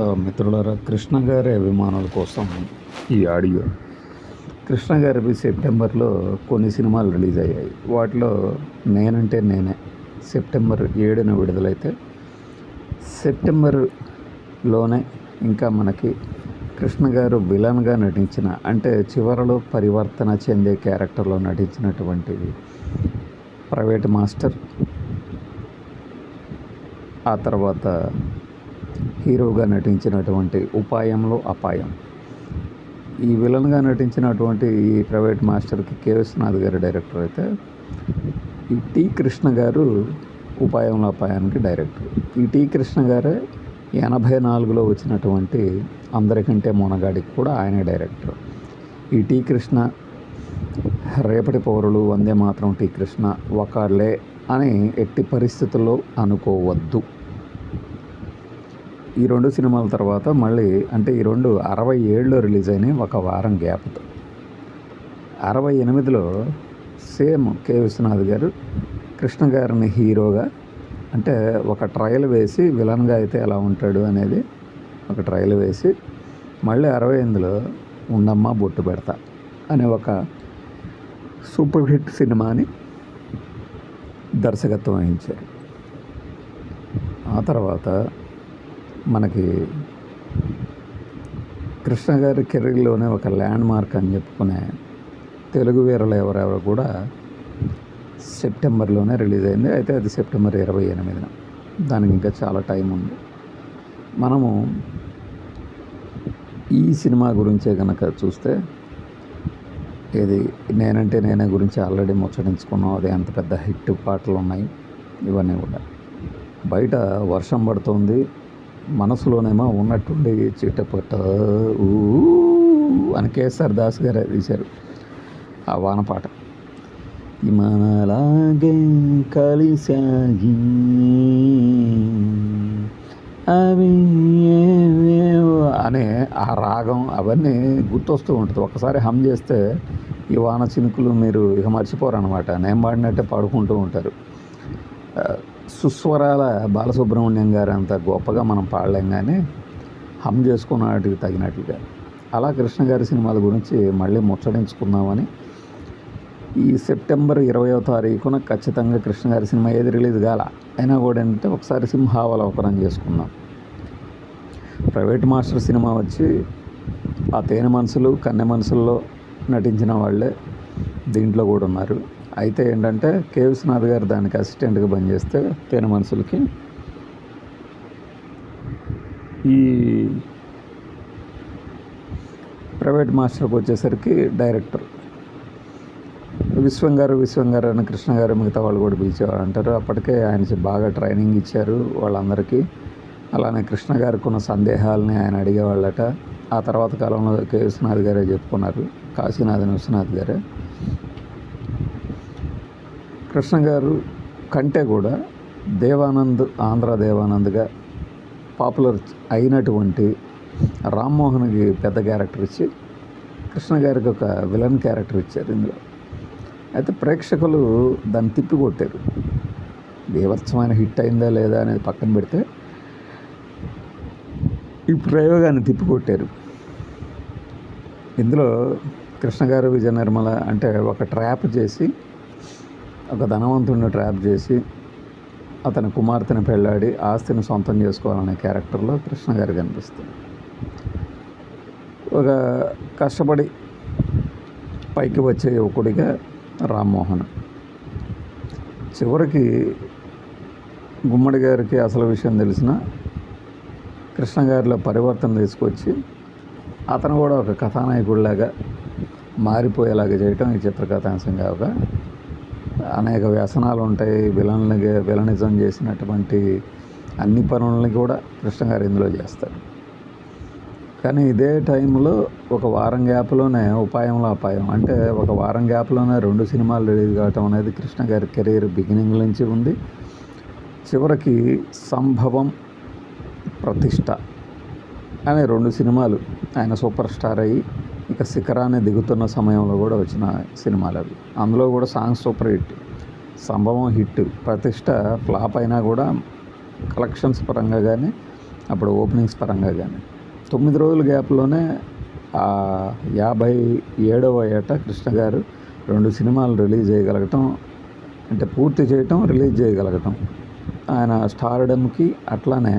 మిత్రులారా కృష్ణ గారి అభిమానుల కోసం ఈ ఆడియో. కృష్ణ గారి సెప్టెంబర్లో కొన్ని సినిమాలు రిలీజ్ అయ్యాయి. వాటిలో నేనంటే నేనే. సెప్టెంబర్ ఏడున విడుదలైతే సెప్టెంబర్లోనే ఇంకా మనకి కృష్ణ గారు విలన్గా నటించిన అంటే చివరలో పరివర్తన చెందే క్యారెక్టర్లో నటించినటువంటి ప్రైవేట్ మాస్టర్ ఆ తర్వాత హీరోగా నటించినటువంటి ఉపాయంలో అపాయం. ఈ విలన్గా నటించినటువంటి ఈ ప్రైవేట్ మాస్టర్కి కె విశ్వనాథ్ గారు డైరెక్టర్ అయితే ఈ టి కృష్ణ గారు ఉపాయంలో అపాయానికి డైరెక్టర్. ఈ టి కృష్ణ గారే ఎనభై నాలుగులో వచ్చినటువంటి అందరికంటే మొనగాడికి కూడా ఆయనే డైరెక్టర్. ఈ టి కృష్ణ రేపటి పౌరులు వందే మాత్రం టి కృష్ణ ఒకళ్ళే అని ఎట్టి పరిస్థితుల్లో అనుకోవద్దు. ఈ రెండు సినిమాల తర్వాత మళ్ళీ అంటే ఈ రెండు అరవై ఏడులో రిలీజ్ అయినాయి ఒక వారం గ్యాప్తో అరవై ఎనిమిదిలో సేమ్ కె. విశ్వనాథ్ గారు కృష్ణ గారిని హీరోగా అంటే ఒక ట్రయల్ వేసి విలన్గా అయితే ఎలా ఉంటాడు అనేది ఒక ట్రయల్ వేసి మళ్ళీ అరవై ఎనిమిదిలో ఉండమ్మ బొట్టు పెడతా అనే ఒక సూపర్ హిట్ సినిమాని దర్శకత్వం వహించారు. ఆ తర్వాత మనకి కృష్ణ గారి కెరీర్లోనే ఒక ల్యాండ్ మార్క్ అని చెప్పుకునే తెలుగు వీరలు ఎవరెవరు కూడా సెప్టెంబర్లోనే రిలీజ్ అయింది. అయితే అది సెప్టెంబర్ ఇరవై ఎనిమిదిన. దానికి ఇంకా చాలా టైం ఉంది. మనము ఈ సినిమా గురించే కనుక చూస్తే ఇది నేనంటే నేనే గురించి ఆల్రెడీ ముచ్చటించుకున్నాం. అది అంత పెద్ద హిట్ పాటలు ఉన్నాయి ఇవన్నీ కూడా. బయట వర్షం పడుతుంది. మనసులోనేమో ఉన్నట్టుండి చిట్టపట్ట ఊ అని కేఎస్ఆర్ దాస్ గారు తీశారు ఆ వాన పాట మనలాగే కలిసాయి అవి ఏవేవో అనే ఆ రాగం అవన్నీ గుర్తొస్తూ ఉంటుంది. ఒకసారి హమ్ చేస్తే ఈ వాన చినుకులు మీరు ఇక మర్చిపోరు అనమాట నేను పాడినట్టే పాడుకుంటూ ఉంటారు. సుస్వరాల బాలసుబ్రహ్మణ్యం గారు అంత గొప్పగా మనం పాడలేం కానీ హమ్ చేసుకున్న వాటికి తగినట్లుగా. అలా కృష్ణ గారి సినిమాల గురించి మళ్ళీ ముచ్చడించుకుందామని ఈ సెప్టెంబర్ ఇరవయో తారీఖున ఖచ్చితంగా కృష్ణ గారి సినిమా ఏది రిలీజ్ కాల అయినా కూడా ఏంటంటే ఒకసారి సింహావలోకనం చేసుకుందాం. ప్రైవేట్ మాస్టర్ సినిమా వచ్చి ఆ తేనె మనసులు కన్నె మనసుల్లో నటించిన వాళ్ళే దీంట్లో కూడా ఉన్నారు. అయితే ఏంటంటే కే విశ్వనాథ్ గారు దానికి అసిస్టెంట్గా పనిచేస్తే తేనె మనుషులకి ఈ ప్రైవేట్ మాస్టర్కి వచ్చేసరికి డైరెక్టర్. విశ్వం గారు విశ్వం గారు అని కృష్ణ గారు మిగతా వాళ్ళు కూడా పిలిచేవారు అంటారు. అప్పటికే ఆయన బాగా ట్రైనింగ్ ఇచ్చారు వాళ్ళందరికీ. అలానే కృష్ణ గారికి ఉన్న సందేహాలని ఆయన అడిగేవాళ్ళట. ఆ తర్వాత కాలంలో కే విశ్వనాథ్ గారే చెప్పుకున్నారు. కాశీనాథన్ విశ్వనాథ్ గారే. కృష్ణ గారు కంటే కూడా దేవానంద్ ఆంధ్ర దేవానంద్గా పాపులర్ అయినటువంటి రామ్మోహన్కి పెద్ద క్యారెక్టర్ ఇచ్చి కృష్ణ గారికి ఒక విలన్ క్యారెక్టర్ ఇచ్చారు ఇందులో. అయితే ప్రేక్షకులు దాన్ని తిప్పి కొట్టారు బీభత్సమైన హిట్ అయిందా లేదా అనేది పక్కన పెడితే ఈ ప్రయోగాన్ని తిప్పికొట్టారు. ఇందులో కృష్ణ గారు విజయ నిర్మల అంటే ఒక ట్రాప్ చేసి ఒక ధనవంతుడిని ట్రాప్ చేసి అతని కుమార్తెను పెళ్ళాడి ఆస్తిని సొంతం చేసుకోవాలనే క్యారెక్టర్లో కృష్ణ గారు కనిపిస్తుంది ఒక కష్టపడి పైకి వచ్చే యువకుడిగా రామ్మోహన్. చివరికి గుమ్మడి గారికి అసలు విషయం తెలిసిన కృష్ణ గారిలో పరివర్తన తీసుకొచ్చి అతను కూడా ఒక కథానాయకుడిలాగా మారిపోయేలాగా చేయటం ఈ చిత్రకథాంశంగా ఒక అనేక వ్యసనాలు ఉంటాయి విలన్లు విలనిజం చేసినటువంటి అన్ని పనులని కూడా కృష్ణ గారు ఇందులో చేస్తారు. కానీ ఇదే టైంలో ఒక వారం గ్యాప్లోనే ఉపాయంలో అపాయం. అంటే ఒక వారం గ్యాప్లోనే రెండు సినిమాలు రిలీజ్ కావటం అనేది కృష్ణ గారి కెరీర్ బిగినింగ్ నుంచి ఉంది. చివరికి సంభవం ప్రతిష్ట అనే రెండు సినిమాలు ఆయన సూపర్ స్టార్ అయ్యి ఇక శిఖరాన్ని దిగుతున్న సమయంలో కూడా వచ్చిన సినిమాలు అవి. అందులో కూడా songs super hit Sambhavam hit Prathishta flop అయినా కూడా కలెక్షన్స్ పరంగా కానీ అప్పుడు ఓపెనింగ్స్ పరంగా కానీ. తొమ్మిది రోజుల గ్యాప్లోనే యాభై ఏడవ ఏట కృష్ణ గారు రెండు సినిమాలు రిలీజ్ చేయగలగటం అంటే పూర్తి చేయటం రిలీజ్ చేయగలగటం. ఆయన స్టార్డమ్కి అట్లానే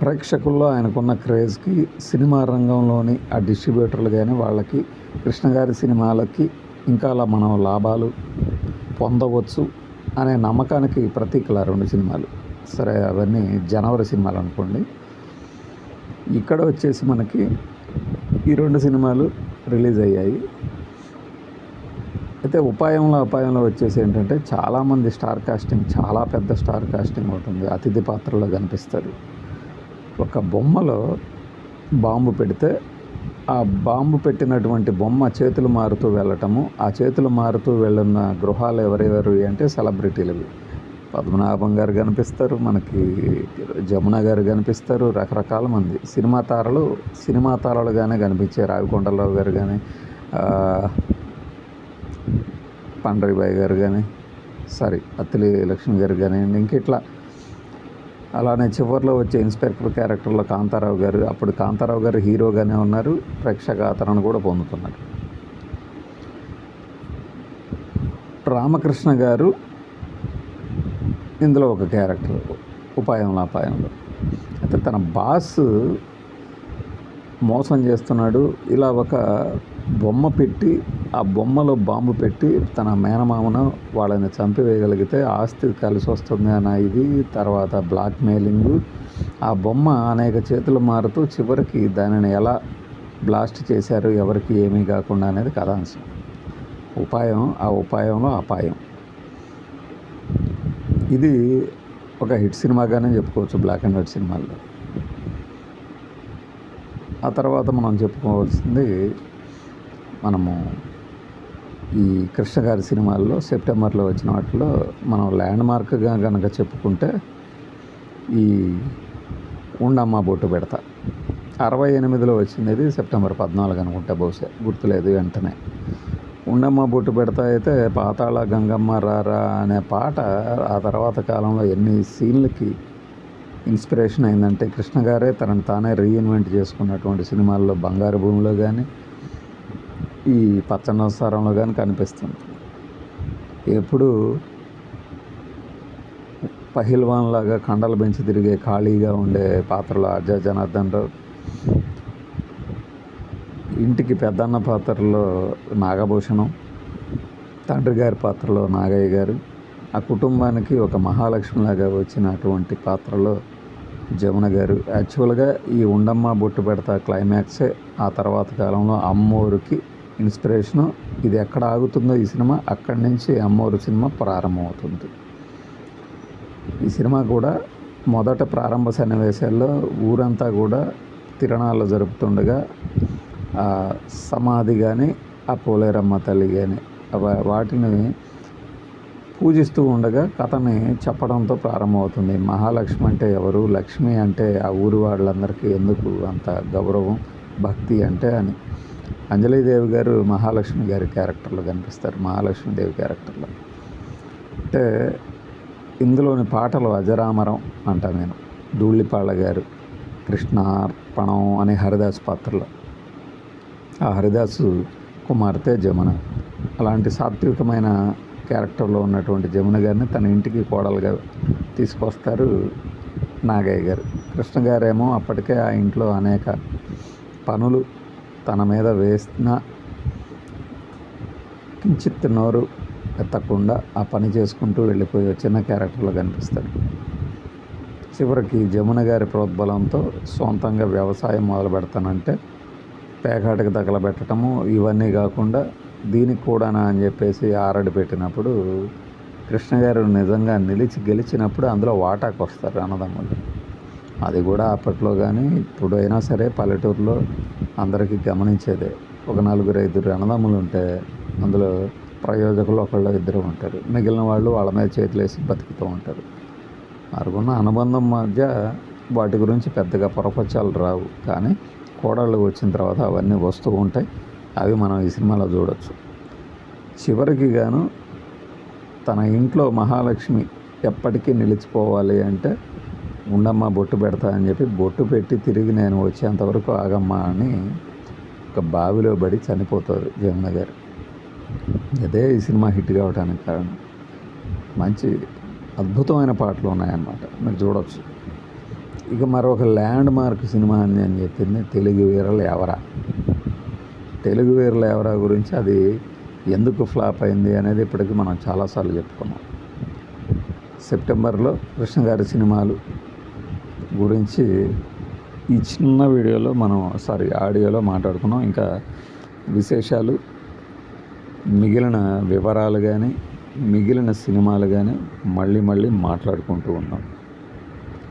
ప్రేక్షకుల్లో ఆయనకున్న క్రేజ్కి సినిమా రంగంలోని ఆ డిస్ట్రిబ్యూటర్లు కానీ వాళ్ళకి కృష్ణగారి సినిమాలకి ఇంకా అలా మనం లాభాలు పొందవచ్చు అనే నమ్మకానికి ప్రతీకల రెండు సినిమాలు. సరే అవన్నీ జనవరి సినిమాలు అనుకోండి. ఇక్కడ వచ్చేసి మనకి ఈ రెండు సినిమాలు రిలీజ్ అయ్యాయి. అయితే ఉపాయంలో అపాయంలో వచ్చేసి ఏంటంటే చాలామంది స్టార్ కాస్టింగ్ చాలా పెద్ద స్టార్ కాస్టింగ్ ఉంటుంది అతిథి పాత్రలో కనిపిస్తారు ఒక బొమ్మలో బాంబు పెడితే ఆ బాంబు పెట్టినటువంటి బొమ్మ చేతులు మారుతూ వెళ్ళటము ఆ చేతులు మారుతూ వెళ్ళున్న గృహాలు ఎవరెవరు అంటే సెలబ్రిటీలు పద్మనాభం గారు కనిపిస్తారు మనకి జమున గారు కనిపిస్తారు రకరకాల మంది. సినిమా తారలు సినిమా తారలుగానే కనిపించే రావికొండలరావు గారు కానీ పండరిబాయి గారు కానీ సారీ అత్తిలి లక్ష్మి గారు కానీ ఇంక ఇట్లా అలానే చివరిలో వచ్చే ఇన్స్పెక్టర్ క్యారెక్టర్లో కాంతారావు గారు అప్పుడు కాంతారావు గారు హీరోగానే ఉన్నారు. ప్రేక్షక ఆదరణ కూడా పొందుతున్నారు. రామకృష్ణ గారు ఇందులో ఒక క్యారెక్టర్ ఉపాయంలో అపాయంలో అయితే తన బాస్ మోసం చేస్తున్నాడు. ఇలా ఒక బొమ్మ పెట్టి ఆ బొమ్మలో బాంబు పెట్టి తన మేనమామను వాళ్ళని చంపివేయగలిగితే ఆస్తి కలిసి వస్తుంది అన్న ఇది తర్వాత బ్లాక్ మెయిలింగ్ ఆ బొమ్మ అనేక చేతులు మారుతూ చివరికి దానిని ఎలా బ్లాస్ట్ చేశారు ఎవరికి ఏమీ కాకుండా అనేది కథాంశం. ఉపాయం ఆ ఉపాయంలో అపాయం. ఇది ఒక హిట్ సినిమాగానే చెప్పుకోవచ్చు బ్లాక్ అండ్ వైట్ సినిమాల్లో. ఆ తర్వాత మనం చెప్పుకోవాల్సింది మనము ఈ కృష్ణ గారి సినిమాల్లో సెప్టెంబర్లో వచ్చిన వాటిలో మనం ల్యాండ్ మార్క్గా కనుక చెప్పుకుంటే ఈ ఉండమ్మ బొట్టు పెడతా. అరవై ఎనిమిదిలో వచ్చింది సెప్టెంబర్ పద్నాలుగు అనుకుంటా బహుశా గుర్తులేదు వెంటనే. ఉండమ్మ బొట్టు పెడతా అయితే పాతాళ గంగమ్మ రారా అనే పాట ఆ తర్వాత కాలంలో ఎన్ని సీన్లకి ఇన్స్పిరేషన్ అయిందంటే కృష్ణ గారే తనను తానే రీఇన్వెంట్ చేసుకున్నటువంటి సినిమాల్లో బంగారు భూమిలో కానీ ఈ పచ్చనవసారంలో కానీ కనిపిస్తుంది. ఎప్పుడు పహిల్వాన్ లాగా కండలు పెంచి తిరిగే ఖాళీగా ఉండే పాత్రలో అజయ్ జనార్దన్ రావు ఇంటికి పెద్దన్న పాత్రలో నాగభూషణం తండ్రి గారి పాత్రలో నాగయ్య గారు ఆ కుటుంబానికి ఒక మహాలక్ష్మిలాగా వచ్చినటువంటి పాత్రలో జమున గారు. యాక్చువల్గా ఈ ఉండమ్మ బొట్టు పెడతా క్లైమాక్సే ఆ తర్వాత కాలంలో అమ్మోరికి ఇన్స్పిరేషను. ఇది ఎక్కడ ఆగుతుందో ఈ సినిమా అక్కడి నుంచి అమ్మోరు సినిమా ప్రారంభమవుతుంది. ఈ సినిమా కూడా మొదట ప్రారంభ సన్నివేశాల్లో ఊరంతా కూడా తిరణాలు జరుపుతుండగా సమాధి కానీ ఆ పోలేరమ్మ తల్లి కానీ వాటిని పూజిస్తూ ఉండగా కథని చెప్పడంతో ప్రారంభమవుతుంది. మహాలక్ష్మి అంటే ఎవరు? లక్ష్మి అంటే ఆ ఊరి వాళ్ళందరికీ ఎందుకు అంత గౌరవం? భక్తి అంటే అని. అంజలీదేవి గారు మహాలక్ష్మి గారి క్యారెక్టర్లో కనిపిస్తారు మహాలక్ష్మీదేవి క్యారెక్టర్లో. అంటే ఇందులోని పాటలు అజరామరం అంట నేను. ధూళిపాళ్ళ గారు కృష్ణార్పణం అనే హరిదాస్ పాత్రలో. ఆ హరిదాసు కుమార్తె జమున. అలాంటి సాత్వికమైన క్యారెక్టర్లో ఉన్నటువంటి జమున గారిని తన ఇంటికి కోడలుగా తీసుకొస్తారు నాగయ్య గారు. కృష్ణ గారేమో అప్పటికే ఆ ఇంట్లో అనేక పనులు తన మీద వేసిన కించిత్ నోరు ఎత్తకుండా ఆ పని చేసుకుంటూ వెళ్ళిపోయి చిన్న క్యారెక్టర్లో కనిపిస్తాడు. చివరికి జమున గారి ప్రోద్బలంతో సొంతంగా వ్యవసాయం మొదలు పెడతానంటే పేకాటకి తగలబెట్టడము ఇవన్నీ కాకుండా దీనికి కూడానా అని చెప్పేసి ఆరడి పెట్టినప్పుడు కృష్ణ గారు నిజంగా నిలిచి గెలిచినప్పుడు అందులో వాటాకు వస్తారు అన్నదమ్ములు. అది కూడా అప్పట్లో కానీ ఇప్పుడైనా సరే పల్లెటూరులో అందరికీ గమనించేదే. ఒక నలుగురు ఐదుగురు అన్నదమ్ములు ఉంటే అందులో ప్రయోజకులు ఒకళ్ళు ఇద్దరు ఉంటారు. మిగిలిన వాళ్ళు వాళ్ళ మీద చేతులు వేసి బతుకుతూ ఉంటారు. వారికున్న అనుబంధం మధ్య వాటి గురించి పెద్దగా పొరపచ్చాలు రావు. కానీ కోడళ్ళు వచ్చిన తర్వాత అవన్నీ వస్తూ ఉంటాయి. అవి మనం ఈ సినిమాలో చూడొచ్చు. చివరికి గాను తన ఇంట్లో మహాలక్ష్మి ఎప్పటికీ నిలిచిపోవాలి అంటే ఉండమ్మా బొట్టు పెడతా అని చెప్పి బొట్టు పెట్టి తిరిగి నేను వచ్చేంతవరకు ఆగమ్మా అని ఒక బావిలో పడి చనిపోతారు జమున గారు. అదే ఈ సినిమా హిట్ కావడానికి కారణం. మంచి అద్భుతమైన పాటలు ఉన్నాయన్నమాట. మీరు చూడవచ్చు ఇక మరొక ల్యాండ్ మార్క్ సినిమా అని నేను చెప్పింది తెలుగు వీరలు ఎవరా? తెలుగు వీరలు ఎవరా గురించి అది ఎందుకు ఫ్లాప్ అయింది అనేది ఇప్పటికీ మనం చాలాసార్లు చెప్పుకున్నాం. సెప్టెంబర్లో కృష్ణ గారి సినిమాలు గురించి ఈ చిన్న వీడియోలో మనం సారీ ఆడియోలో మాట్లాడుకున్నాం. ఇంకా విశేషాలు మిగిలిన వివరాలు కానీ మిగిలిన సినిమాలు కానీ మళ్ళీ మళ్ళీ మాట్లాడుకుంటూ ఉన్నాం.